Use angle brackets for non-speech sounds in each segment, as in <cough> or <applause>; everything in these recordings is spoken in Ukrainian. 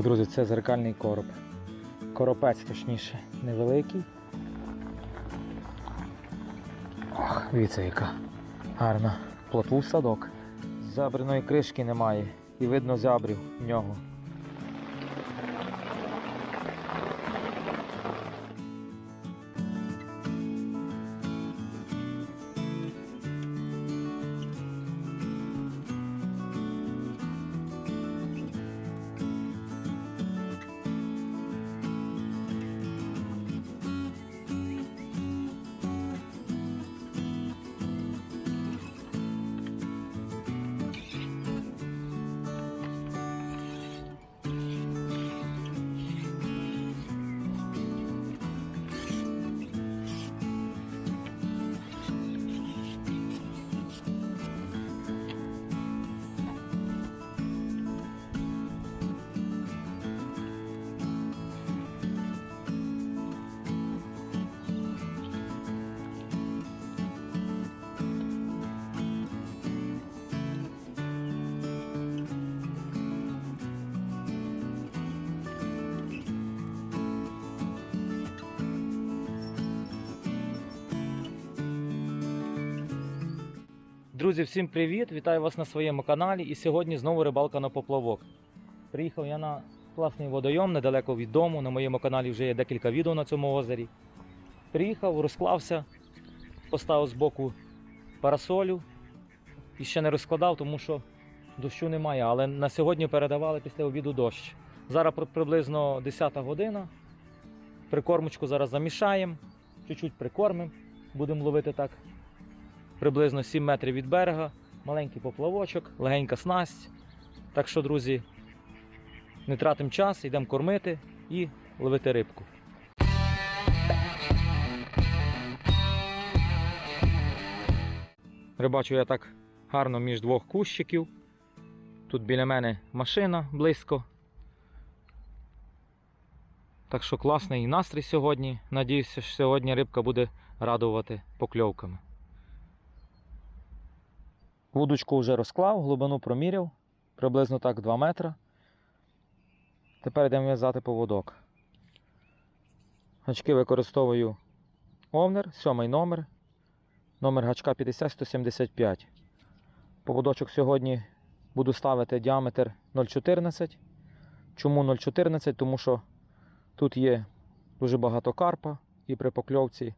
Так, друзі, це зеркальний короб. Коропець, точніше, невеликий. Ох, дивіться, яка гарна. Плотву садок. Забриної кришки немає. І видно зябрів в нього. Друзі, всім привіт! Вітаю вас на своєму каналі. І сьогодні знову рибалка на поплавок. Приїхав я на класний водойом недалеко від дому. На моєму каналі вже є декілька відео на цьому озері. Приїхав, розклався, поставив збоку парасолю і ще не розкладав, тому що дощу немає. Але на сьогодні передавали після обіду дощ. Зараз приблизно 10 година. Прикормочку зараз замішаємо, чуть-чуть прикормимо. Будемо ловити так приблизно 7 метрів від берега, маленький поплавочок, легенька снасть. Так що, друзі, не тратимо час, йдемо кормити і ловити рибку. Рибачу я так гарно між двох кущиків. Тут біля мене машина близько. Так що класний настрій сьогодні. Надіюся, що сьогодні рибка буде радувати покльовками. Вудочку вже розклав, глибину проміряв, приблизно так 2 метри. Тепер йдемо в'язати поводок. Гачки використовую овнер, сьомий номер. Номер гачка 50175. Поводочок сьогодні буду ставити діаметр 0,14. Чому 0,14? Тому що тут є дуже багато карпа і при покльовці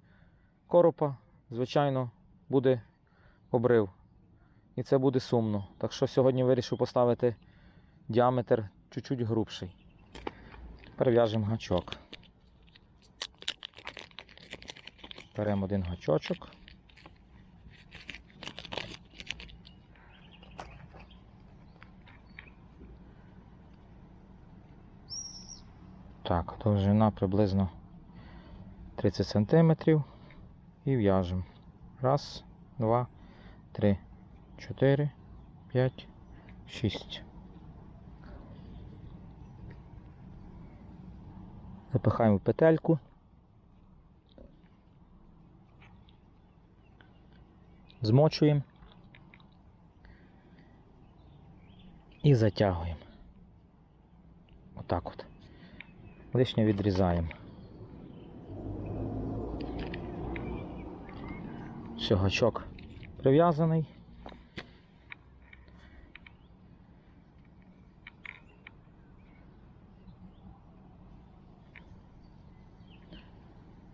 коропа, звичайно, буде обрив. І це буде сумно. Так що сьогодні вирішив поставити діаметр чуть-чуть грубший. Перев'яжемо гачок. Беремо один гачочок. Так, довжина приблизно 30 см і в'яжемо. Раз, два, три. 4, 5, 6. Запихаємо петельку. Змочуємо і затягуємо. Отак от. Лишнє відрізаємо. Все, прив'язаний.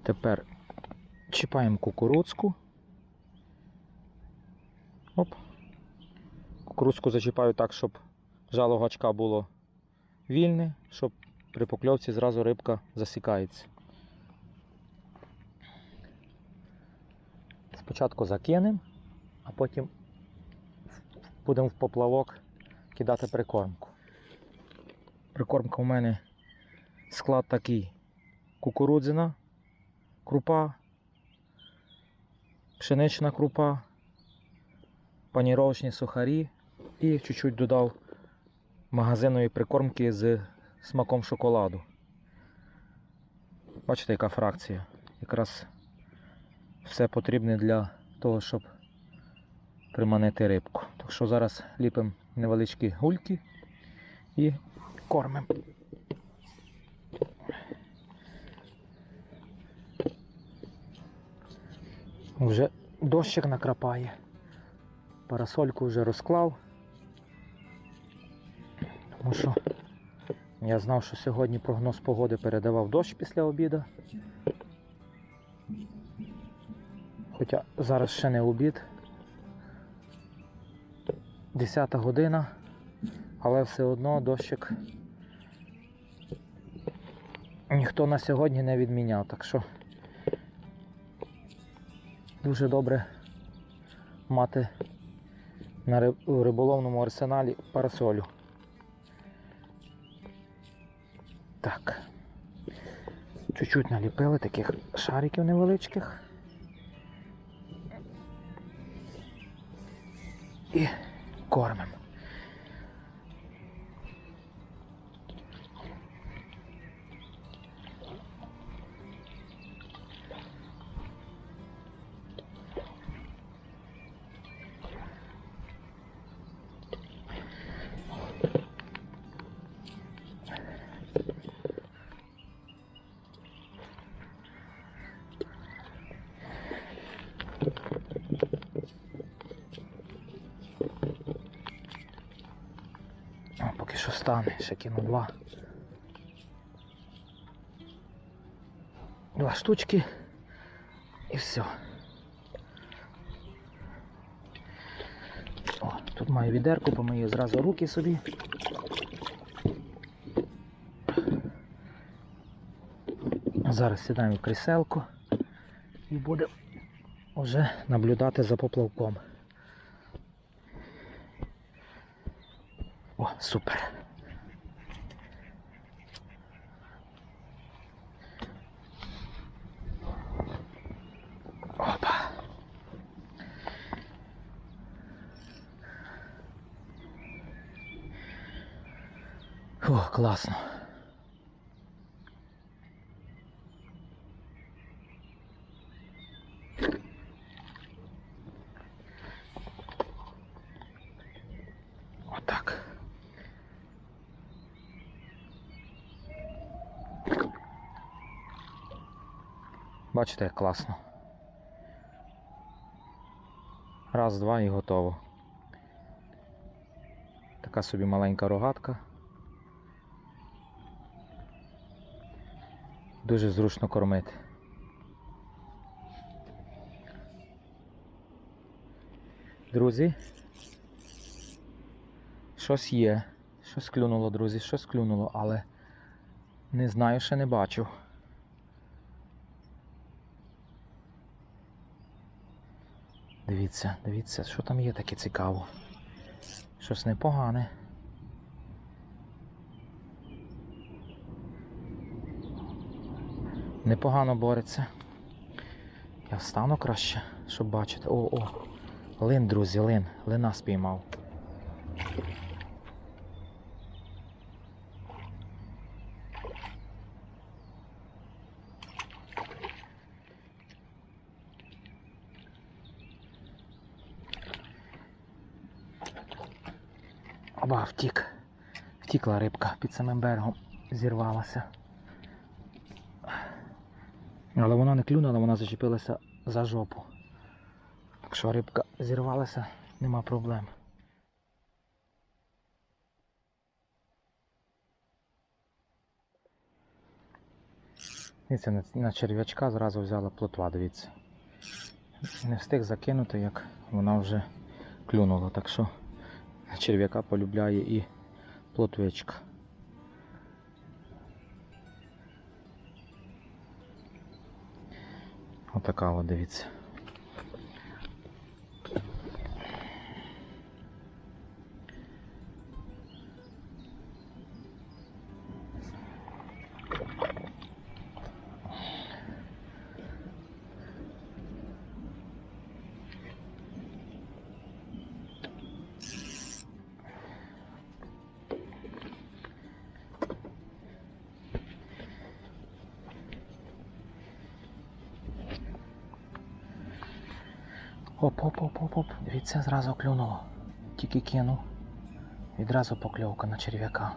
Тепер чіпаємо кукурудзку. Оп. Кукурудзку зачіпаю так, щоб жало гачка було вільне, щоб при покльовці зразу рибка засікається. Спочатку закинемо, а потім будемо в поплавок кидати прикормку. Прикормка у мене склад такий кукурудзяна крупа, пшенична крупа, паніровочні сухарі і чуть-чуть додав магазинної прикормки з смаком шоколаду. Бачите, яка фракція. Якраз все потрібне для того, щоб приманити рибку. Так що зараз ліпимо невеличкі гульки і кормимо. Вже дощик накрапає. Парасольку вже розклав. Тому що я знав, що сьогодні прогноз погоди передавав дощ після обіду. Хоча зараз ще не обід. 10 година, але все одно дощик ніхто на сьогодні не відміняв, так що дуже добре мати на риболовному арсеналі парасолю. Так. Чуть-чуть наліпили таких шариків невеличких. І кормимо. О, поки що стане, ще кину два. Два штучки і все. О, тут маю відерку, помию зразу руки собі. Зараз сідаємо в кріселку і будемо вже наблюдати за поплавком. О, супер. Опа. О, класно. Отак. Бачите, як класно. Раз, два і готово. Така собі маленька рогатка. Дуже зручно кормити. Друзі. Щось є. Щось клюнуло, друзі, щось клюнуло, але не знаю, ще не бачив. Дивіться, дивіться, що там є таке цікаво. Щось непогане. Непогано бореться. Я встану краще, щоб бачити. О, о! Лин, друзі, лин. Лина спіймав. Оба, втік. Втікла рибка під самим берегом, зірвалася. Але вона не клюнула, вона зачепилася за жопу. Якщо рибка зірвалася, нема проблем. Дивіться, на, черв'ячка зразу взяла плотва, дивіться. Не встиг закинути, як вона вже клюнула. Так що черв'яка полюбляє і плотвичка. Отака от дивіться. оп оп оп оп оп Від це зразу клюнуло. Тільки кину. Відразу покльовка на черв'яка.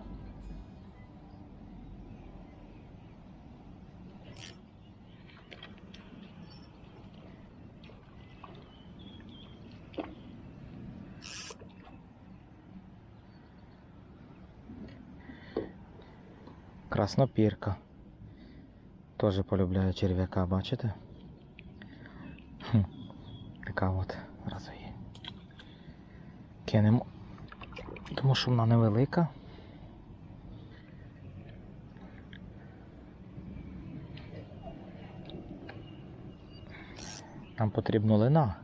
Краснопірка. Теж полюбляє черв'яка, бачите? Така от разу її Кинемо. Тому що вона невелика. Нам потрібна лина.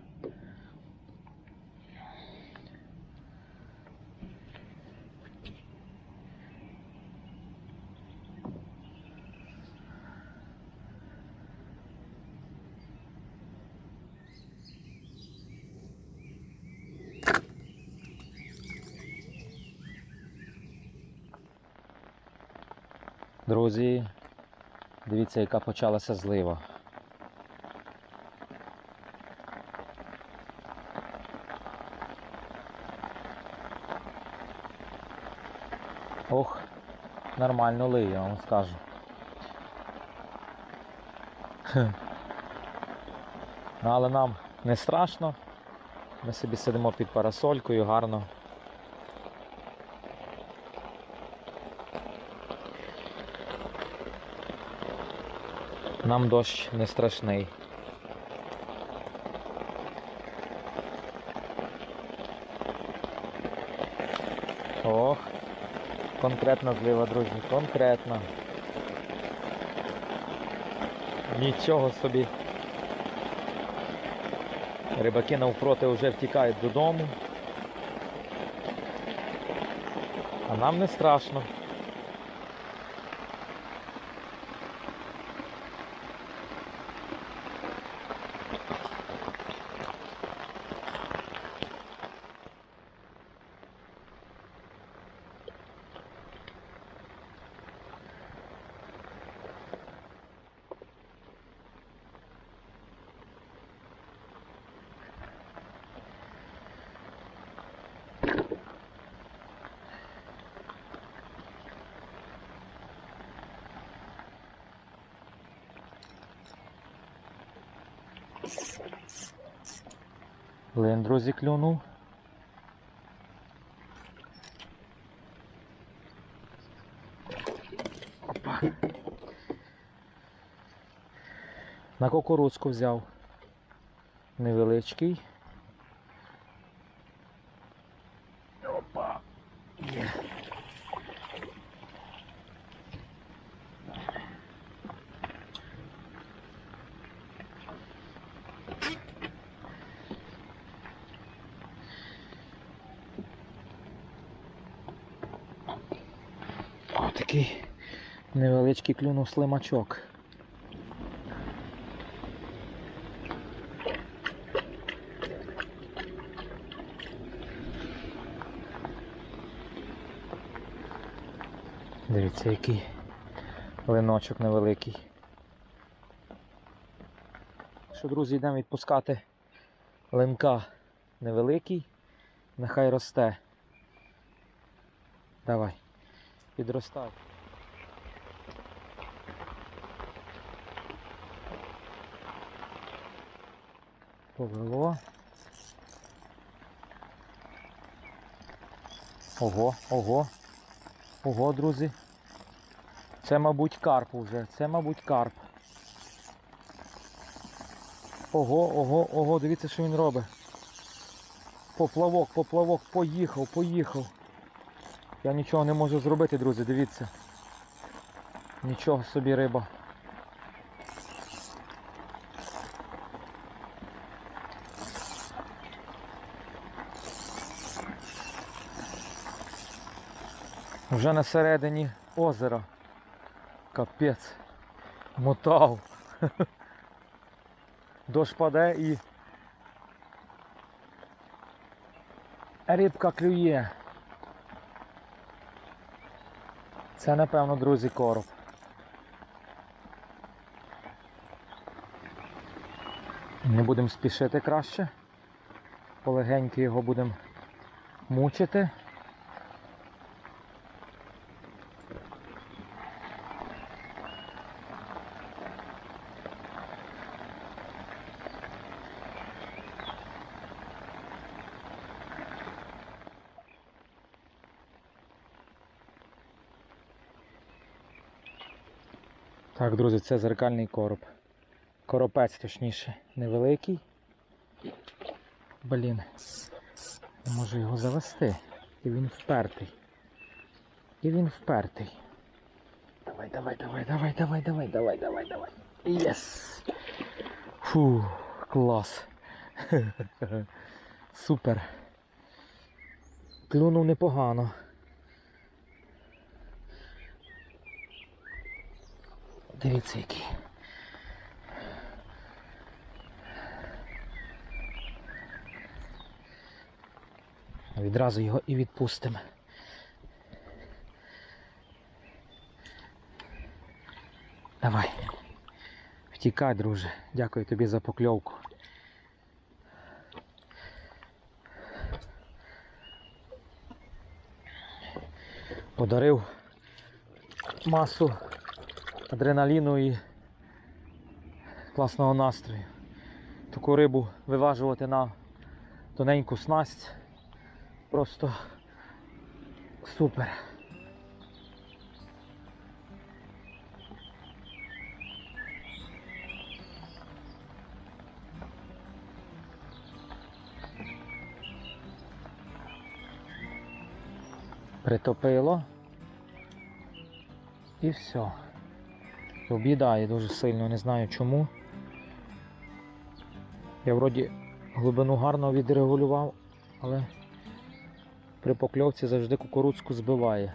Друзі, дивіться, яка почалася злива. Ох, нормально лиє, я вам скажу. Ну, Але нам не страшно. Ми собі сидимо під парасолькою, гарно. Нам дощ не страшний. Ох, конкретна злива, друзі, конкретна. Нічого собі. Рибаки навпроти вже втікають додому. А нам не страшно. Лин, друзі. Опа. На кукурудзку взяв. Невеличкий. Опа. Є. О, такий невеличкий клюнув слимачок. Дивіться, який линочок невеликий. Що, друзі, йдемо відпускати линка невеликий, нехай росте. Давай, підростай. Повело. Ого, ого. Ого, друзі. Це, мабуть, карп уже. Це, мабуть, карп. Ого, ого, ого, дивіться, що він робить. Поплавок, поплавок, поїхав, поїхав. Я нічого не можу зробити, друзі, дивіться. Нічого собі риба. Вже на середині озера. Капець. Мотав. <laughs> Дощ паде і рибка клює. Це напевно, друзі, короб. Не будемо спішити краще. Полегеньки його будемо мучити. Так, друзі, це зеркальний короб. Коропець, точніше, невеликий. Блін. Я можу його завести. І він впертий. І він впертий. Давай, давай, давай, давай, давай, давай, давай, давай, давай. Єс! Фу, клас. <laughs> Супер. Клюнув непогано. Дивіться який. Відразу його і відпустимо. Давай. Втікай, друже. Дякую тобі за покльовку. Подарив масу адреналіну і класного настрою. Таку рибу виважувати на тоненьку снасть. Просто супер. Притопило. І все. Об'їдає дуже сильно, не знаю чому. Я вроді глибину гарно відрегулював, але при покльовці завжди кукурудзку збиває.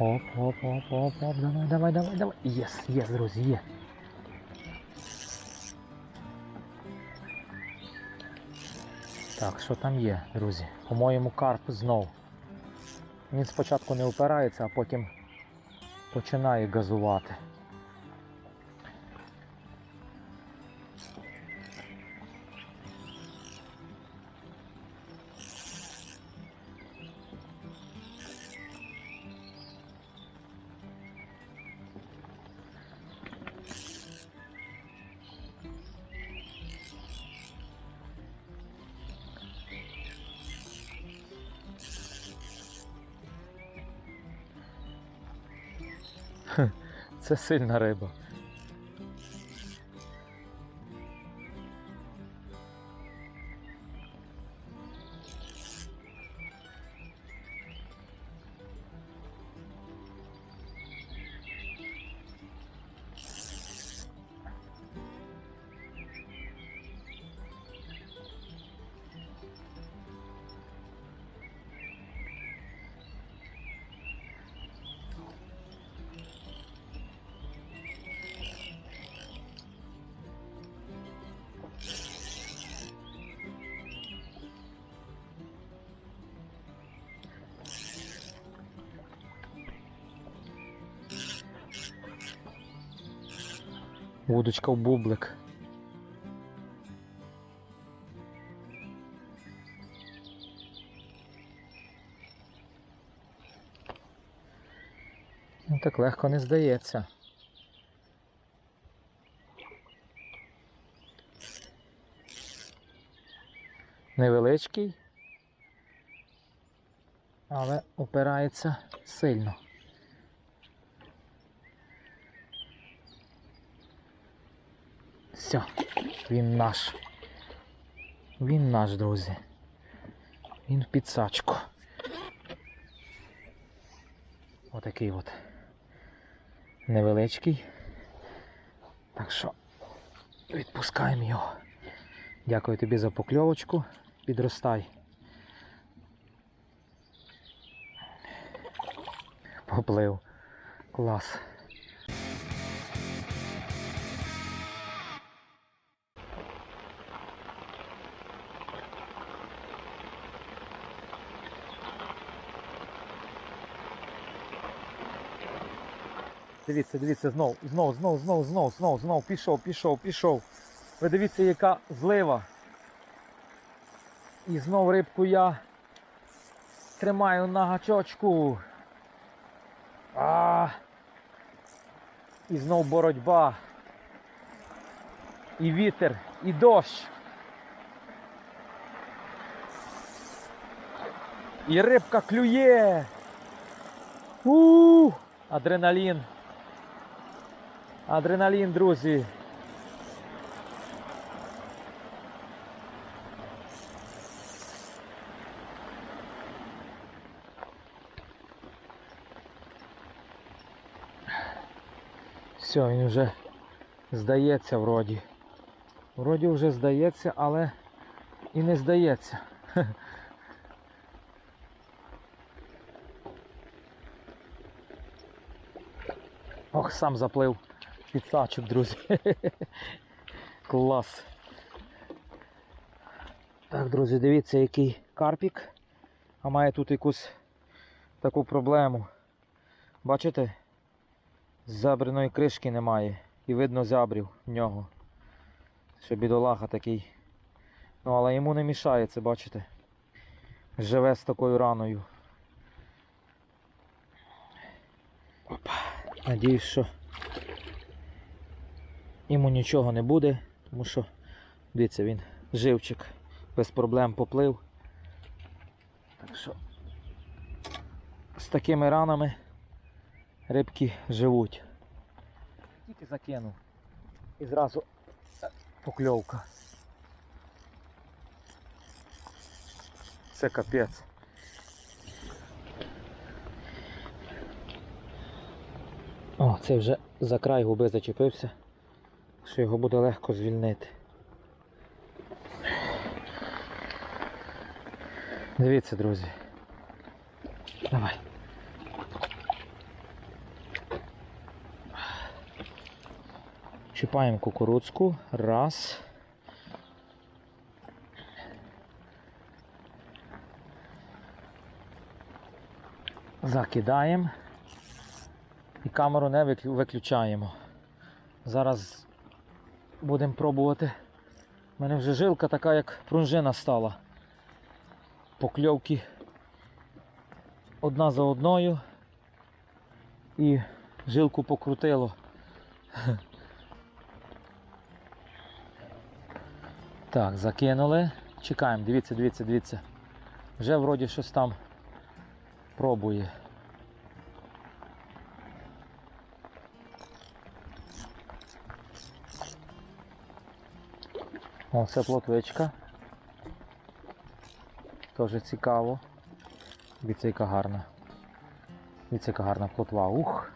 Оп, оп, оп, оп, оп, давай, давай, давай, давай. Єс, єс, друзі, є. Так, що там є, друзі? По-моєму, карп знов. Він спочатку не опирається, а потім починає газувати. Це сильна риба. Вудочка в бублик. Ну так легко не здається. Невеличкий, але опирається сильно. Все, він наш. Він наш, друзі. Він в підсачку. Отакий от. Невеличкий. Так що відпускаємо його. Дякую тобі за покльовочку. Підростай. Поплив. Клас. Дивіться, дивіться, знов, знов, знов, знов, знов, знов, знов, пішов, пішов, пішов. Ви дивіться, яка злива. І знов рибку я тримаю на гачочку. А. І знов боротьба. І вітер, і дощ. І рибка клює. у Адреналін. Адреналін, друзі. Все, він вже здається вроді. Вроді вже здається, але і не здається. <laughs> Ох, сам заплив підсачок, друзі. <laughs> Клас. Так, друзі, дивіться, який карпік. А має тут якусь таку проблему. Бачите? Забриної кришки немає. І видно зябрів в нього. Що бідолаха такий. Ну, але йому не мішає це, бачите? Живе з такою раною. Опа. Надіюсь, що йому нічого не буде, тому що, дивіться, він живчик, без проблем поплив. Так що з такими ранами рибки живуть. Тільки закинув. І зразу покльовка. Це капець. О, це вже за край губи зачепився, що його буде легко звільнити. Дивіться, друзі. Давай. Чіпаємо кукурудзку. Раз. Закидаємо. І камеру не виключаємо. Зараз будемо пробувати. У мене вже жилка така, як пружина стала. Покльовки одна за одною. І жилку покрутило. <laughs> Так, закинули. Чекаємо, дивіться, дивіться, дивіться. Вже вроді щось там пробує. О, це плотвичка. Теж цікаво. Яка гарна. Дивіться, яка гарна плотва. Ух!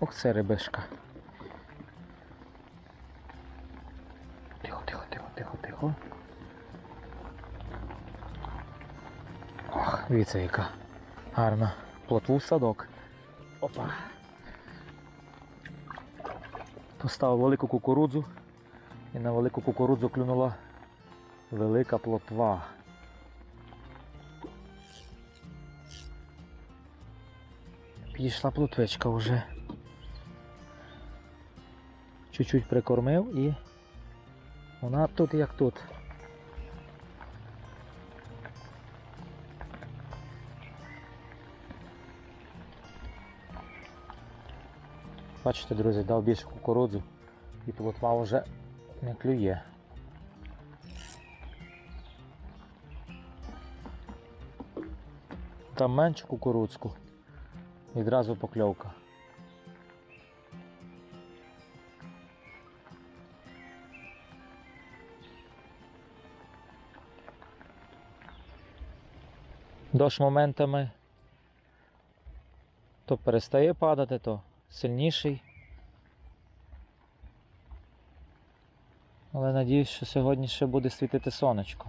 Ух, це рибишка. Тихо, тихо, тихо, тихо, тихо. Ох, дивіться, яка гарна. Плотву в садок. Опа. Поставив велику кукурудзу. І на велику кукурудзу клюнула велика плотва. Підійшла плотвичка вже. Чуть-чуть прикормив і вона тут як тут. Бачите, друзі, дав більше кукурудзу і плотва вже не клює. Там менше кукурудзку. Відразу покльовка. Дощ моментами то перестає падати, то сильніший. Але надіюсь, що сьогодні ще буде світити сонечко.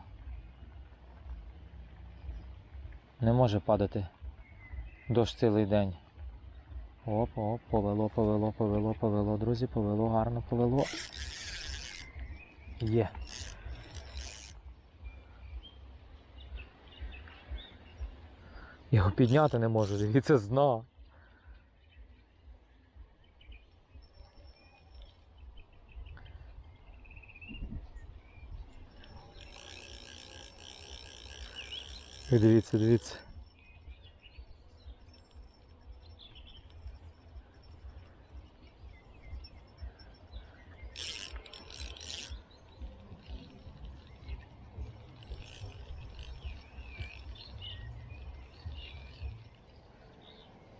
Не може падати дощ цілий день. Оп, оп, повело, повело, повело, повело, друзі, повело, гарно повело. Є. Його підняти не можу, дивіться, з І дивіться, дивіться.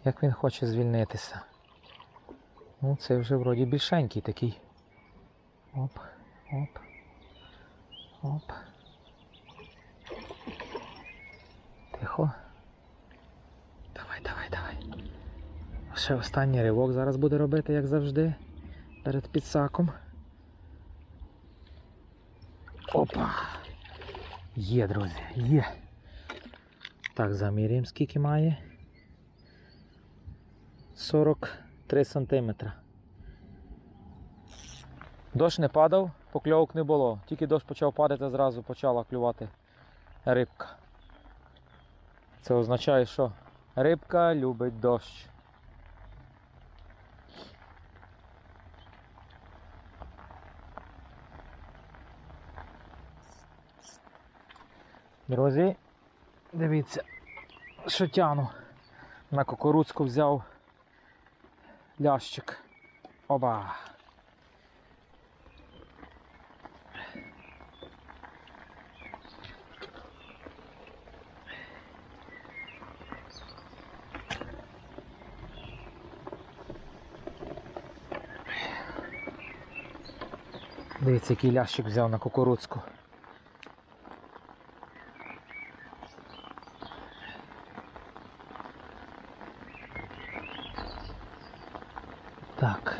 Як він хоче звільнитися? Ну, це вже вроді більшенький такий. Оп, оп. Оп. Тихо. Давай, давай, давай. Ще останній ривок зараз буде робити, як завжди, перед підсаком. Опа! Є, друзі, є. Так, заміряємо, скільки має. 43 сантиметра. Дощ не падав, покльовок не було. Тільки дощ почав падати, зразу почала клювати рибка. Це означає, що рибка любить дощ. Друзі, дивіться, що тяну. На кукурудзку взяв лящик. Оба. Дивіться, який лящик взяв на кукурудзку. Так.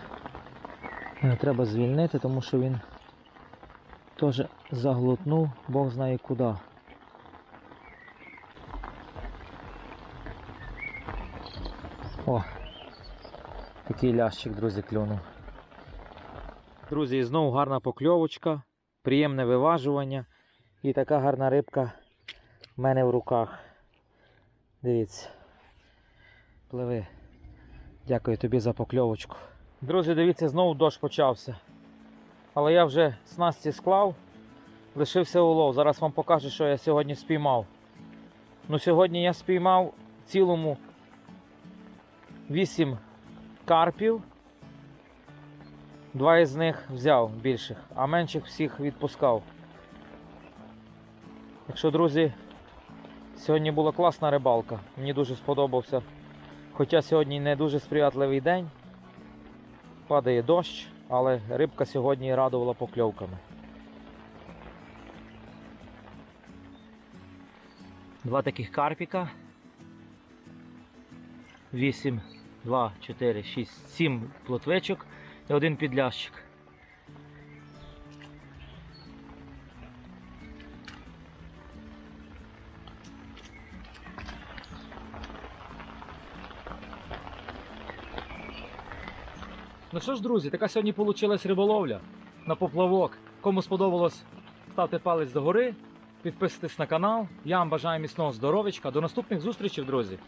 Його треба звільнити, тому що він теж заглотнув, Бог знає куди. О, такий лящик, друзі, клюнув. Друзі, і знову гарна покльовочка, приємне виважування і така гарна рибка в мене в руках. Дивіться. Пливи. Дякую тобі за покльовочку. Друзі, дивіться, знову дощ почався. Але я вже снасті склав, лишився улов. Зараз вам покажу, що я сьогодні спіймав. Ну, сьогодні я спіймав в цілому 8 карпів. Два із них взяв більших, а менших всіх відпускав. Якщо, друзі, сьогодні була класна рибалка, мені дуже сподобався. Хоча сьогодні не дуже сприятливий день, падає дощ, але рибка сьогодні радувала покльовками. Два таких карпіка. 8, 2, 4, 6, 7 плотвичок і один підлящик. Ну що ж, друзі, така сьогодні вийшла риболовля на поплавок. Кому сподобалось, ставте палець догори, підписуйтесь на канал. Я вам бажаю міцного здоров'ячка. До наступних зустрічей, друзі.